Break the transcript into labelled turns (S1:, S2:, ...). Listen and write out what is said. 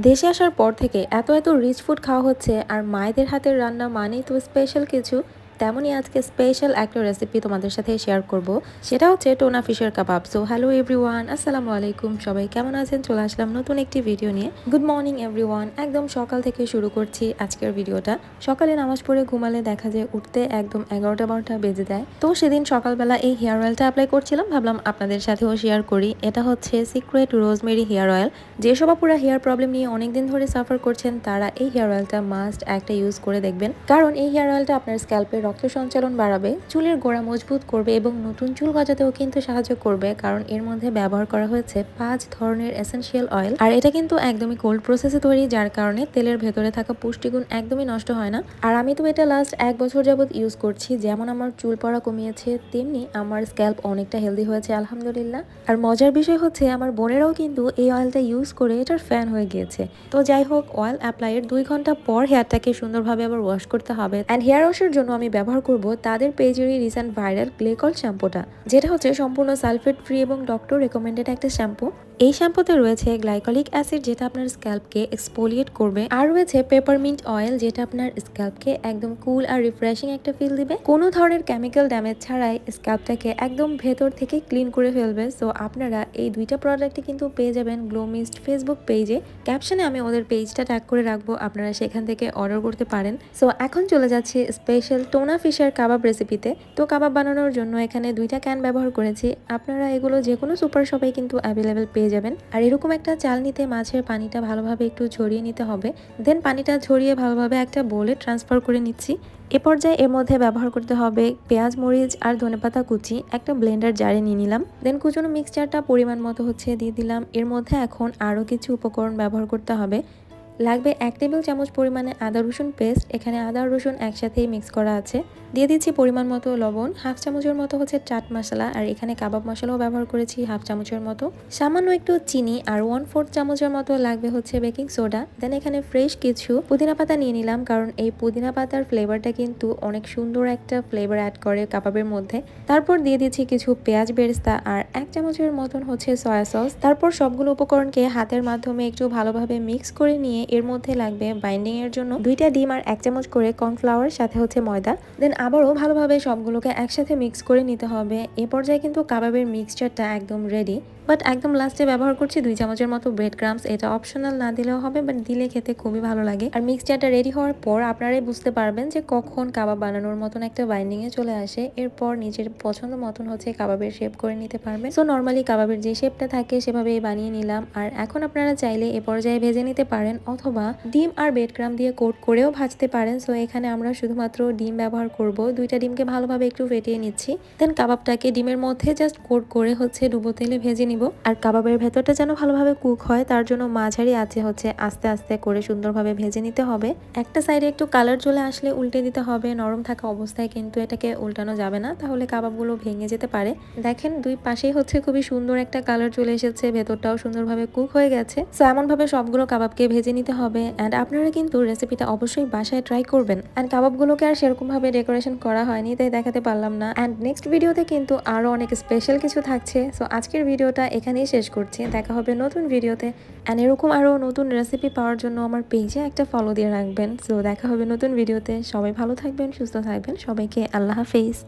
S1: দেশে আসার পর থেকে এত এত রিচ ফুড খাওয়া হচ্ছে আর মায়েদের হাতের রান্না মানেই তো স্পেশাল কিছু। তেমনই আজকে স্পেশাল একটা রেসিপি তোমাদের সাথে শেয়ার করব। সেটা হচ্ছে টোনা ফিশের কাবাব সো হ্যালো এভরিওয়ান আসসালামু আলাইকুম সবাই। কেমন আছেন? চলে আসলাম নতুন একটি ভিডিও নিয়ে। গুড মর্নিং এভরিওয়ান একদম সকাল থেকে শুরু করছি আজকের ভিডিওটা সকালে নামাজ পড়ে ঘুমালে দেখা যায় উঠতে একদম এগারোটা বারোটা বেজে দেয় তো সেদিন সকালবেলা এই হেয়ার অয়েলটা অ্যাপ্লাই করছিলাম, ভাবলাম আপনাদের সাথেও শেয়ার করি। এটা হচ্ছে সিক্রেট রোজমেরি হেয়ার অয়েল যেসব আপুরা হেয়ার প্রবলেম নিয়ে অনেকদিন ধরে সাফার করছেন, তারা এই হেয়ার অয়েলটা মাস্ট একটা ইউজ করে দেখবেন। কারণ এই হেয়ার অয়েলটা আপনার স্ক্যাল্পে রক্ত সঞ্চালন বাড়াবে, চুলের গোড়া মজবুত করবে এবং নতুন চুল গজাতেও কিন্তু সাহায্য করবে, কারণ এর মধ্যে ব্যবহার করা হয়েছে পাঁচ ধরনের এসেনশিয়াল অয়েল আর এটা কিন্তু একদমই কোল্ড প্রসেসে তৈরি, যার কারণে তেলের ভেতরে থাকা পুষ্টিগুণ একদমই নষ্ট হয় না। আর আমি তো এটা লাস্ট এক বছর যাবত ইউজ করছি, যেমন আমার চুল পড়া কমিয়েছে, তেমনি আমার স্ক্যাল্প অনেকটা হেলদি হয়েছে, আলহামদুলিল্লাহ। আর মজার বিষয় হচ্ছে, আমার বোনেরাও কিন্তু এই অয়েলটা ইউজ করে এটার ফ্যান হয়ে গিয়েছে। তো যাই হোক অয়েল অ্যাপ্লাইয়ের দুই ঘণ্টা পর হেয়ারটাকে সুন্দরভাবে আবার ওয়াশ করতে হবে। অ্যান্ড হেয়ার ওয়াশের জন্য আমি ব্যবহার করব তাদের পেজেরই রিসেন্ট ভাইরাল গ্লেকল শ্যাম্পুটা যেটা হচ্ছে সম্পূর্ণ সালফেট ফ্রি এবং ডক্টর রেকমেন্ডেড একটা শ্যাম্পু এই শ্যাম্পুতে রয়েছে গ্লাইকলিক অ্যাসিড যেটা আপনার স্ক্যাল্পকে এক্সপোলিয়েট করবে। আর রয়েছে পেপারমিন্ট অয়েল যেটা আপনার স্ক্যাল্পকে একদম কুল আর রিফ্রেশিং একটা ফিল দিবে। কোনো ধরনের কেমিক্যাল ড্যামেজ ছাড়াই স্ক্যাল্পটাকে একদম ভেতর থেকে ক্লিন করে ফেলবে। সো আপনারা এই দুইটা প্রোডাক্টই কিন্তু পেয়ে যাবেন গ্লোমিস্ট ফেসবুক পেজে ক্যাপশনে আমি ওদের পেজটা ট্যাগ করে রাখব। আপনারা সেখান থেকে অর্ডার করতে পারেন। সো এখন চলে যাচ্ছি স্পেশাল টোনা ফিশের কাবাব রেসিপিতে তো কাবাব বানানোর জন্য এখানে দুইটা ক্যান ব্যবহার করেছি। আপনারা এগুলো যে কোনো সুপার শপে কিন্তু অ্যাভেলেবেল পেয়ে যাবেন। আর এরকম একটা চাল নিতে মাছের পানিটা ভালোভাবে একটু ছড়িয়ে নিতে হবে। দেন পানিটা ছড়িয়ে ভালোভাবে একটা বোলে ট্রান্সফার করে নিচ্ছি। এ পর্যায়ে এর মধ্যে ব্যবহার করতে হবে পেঁয়াজ, মরিচ আর ধনেপাতা কুচি। একটা ব্লেন্ডার জারে নিয়ে নিলাম। দেন কুচনো মিক্সচারটা পরিমাণ মতো হচ্ছে দিয়ে দিলাম। এর মধ্যে এখন আরও কিছু উপকরণ ব্যবহার করতে হবে। লাগবে এক টেবিল চামচ পরিমাণে আদা রসুন পেস্ট এখানে আদা রসুন একসাথেই মিক্স করা আছে। দিয়ে দিচ্ছি পরিমাণ মতো লবণ, হাফ চামচের মতো হচ্ছে চাট মশলা, আর এখানে কাবাব মশলাও ব্যবহার করেছি হাফ চামচের মতো। সামান্য একটু চিনি আর ওয়ান ফোর্থ চামচের মতো লাগবে হচ্ছে বেকিং সোডা দেন এখানে ফ্রেশ কিছু পুদিনা পাতা নিয়ে নিলাম, কারণ এই পুদিনা পাতার ফ্লেভারটা কিন্তু অনেক সুন্দর একটা ফ্লেভার অ্যাড করে কাবাবের মধ্যে। তারপর দিয়ে দিচ্ছি কিছু পেঁয়াজ বেরেস্তা আর এক চামচের মতন হচ্ছে সয়া সস তারপর সবগুলো উপকরণকে হাতের মাধ্যমে একটু ভালোভাবে মিক্স করে নিয়ে এর মধ্যে লাগবে বাইন্ডিং এর জন্য দুইটা ডিম আর এক চামচ করে কর্নফ্লাওয়ার সাথে হচ্ছে ময়দা। দেন আবারও ভালোভাবে সবগুলোকে একসাথে মিক্স করে নিতে হবে। এ পর্যায়ে কিন্তু কাবাবের মিক্সচারটা একদম রেডি বাট একদম লাস্টে ব্যবহার করছি দুই চামচের মতো ব্রেড ক্রামস এটা অপশনাল না দিলেও হবে বাট দিলে খেতে খুবই ভালো লাগে। আর মিক্সচারটা রেডি হওয়ার পর আপনারাই বুঝতে পারবেন যে কখন কাবাব বানানোর মতন একটা বাইন্ডিংয়ে চলে আসে। এরপর নিজের পছন্দ মতন হচ্ছে কাবাবের শেপ করে নিতে পারবেন। সো নর্মালি কাবাবের যে শেপটা থাকে সেভাবে বানিয়ে নিলাম। আর এখন আপনারা চাইলে এ পর্যায়ে ভেজে নিতে পারেন অথবা ডিম আর ব্রেড ক্রাম দিয়ে কোট করেও ভাজতে পারেন। সো এখানে আমরা শুধুমাত্র ডিম ব্যবহার করব। দুইটা ডিমকে ভালোভাবে একটু ফেটিয়ে নিচ্ছি। দেন কাবাবটাকে ডিমের মধ্যে জাস্ট কোট করে হচ্ছে ডুবো তেলে ভেজে নিব। আর কাবাবের ভেতরটা যেন ভালোভাবে কুক হয়, তার জন্য মাঝারি আছে হচ্ছে আস্তে আস্তে করে সুন্দরভাবে ভেজে নিতে হবে। একটা সাইডে একটু কালার চলে আসলে উল্টে দিতে হবে। নরম থাকা অবস্থায় কিন্তু এটাকে উল্টানো যাবে না। তাহলে কাবাবগুলো ভেঙে যেতে পারে। দেখেন, দুই পাশেই হচ্ছে খুবই সুন্দর একটা কালার চলে এসেছে। ভেতরটাও সুন্দরভাবে কুক হয়ে গেছে। সো এমনভাবে সবগুলো কাবাবকে ভেজে নিতে হবে অ্যান্ড আপনারা কিন্তু রেসিপিটা অবশ্যই বাসায় ট্রাই করবেন অ্যান্ড কাবাবগুলোকে আর সেরকমভাবে ডেকোরেশন করা হয়নি, তাই দেখাতে পারলাম না অ্যান্ড নেক্সট ভিডিওতে কিন্তু আরও অনেক স্পেশাল কিছু থাকছে সো আজকের ভিডিওটা এখানেই শেষ করছি, দেখা হবে নতুন ভিডিওতে অ্যান্ড এরকম আরও নতুন রেসিপি পাওয়ার জন্য আমার পেজে একটা ফলো দিয়ে রাখবেন সো দেখা হবে নতুন ভিডিওতে সবাই ভালো থাকবেন, সুস্থ থাকবেন, সবাইকে আল্লাহ হাফেজ।